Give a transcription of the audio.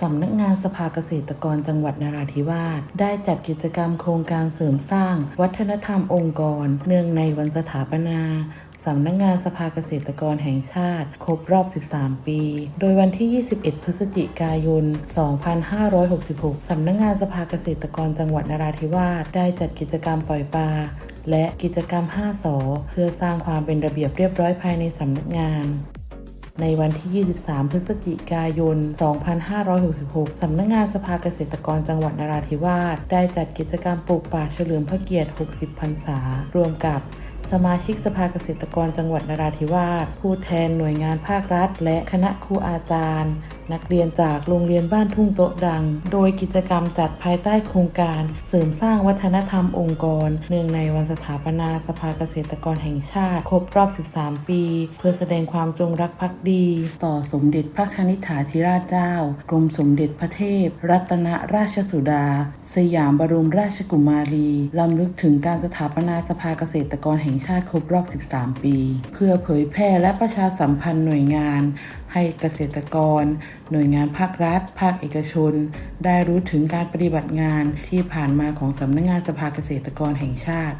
สำนักงานสภาเกษตรกรจังหวัดนราธิวาสได้จัดกิจกรรมโครงการเสริมสร้าง วัฒนธรรมองค์กร เนื่องในวันสถาปนาสำนักงานสภาเกษตรกรแห่งชาติ ครบรอบ 13 ปี โดยวันที่ 21 พฤศจิกายน 2566 สำนักงานสภาเกษตรกรจังหวัดนราธิวาสได้จัดกิจกรรมปล่อยปลาและกิจกรรม 5สอเพื่อสร้างความเป็นระเบียบเรียบร้อยภายในสำนักงาน ในวันที่ 23 พฤศจิกายน 2566 สำนักงานสภาเกษตรกรจังหวัดนราธิวาส ได้จัดกิจกรรมปลูกป่าเฉลิมพระเกียรติ 60 พรรษา รวมกับสมาชิกสภาเกษตรกรจังหวัดนราธิวาส ผู้แทนหน่วยงานภาครัฐ และคณะครูอาจารย์ นักเรียนจากโรงเรียนบ้านทุ่งโต๊ะดัง โดยกิจกรรมจัดภายใต้โครงการเสริมสร้างวัฒนธรรมองค์กร เนื่องในวันสถาปนาสภาเกษตรกรแห่งชาติ ครบรอบ 13 ปี เพื่อแสดงความจงรักภักดี ต่อสมเด็จพระคณิษฐาธิราชเจ้า กรมสมเด็จพระเทพ รัตนราชสุดา สยามบรมราชกุมารีลำลึกถึงการสถาปนาสภาเกษตรกรแห่งชาติครบรอบ 13 ปี เพื่อเผยแพร่และประชาสัมพันธ์หน่วยงานให้เกษตรกร หน่วยงานภาครัฐ ภาคเอกชน ได้รู้ถึงการปฏิบัติงานที่ผ่านมาของสำนักงานสภาเกษตรกรแห่งชาติ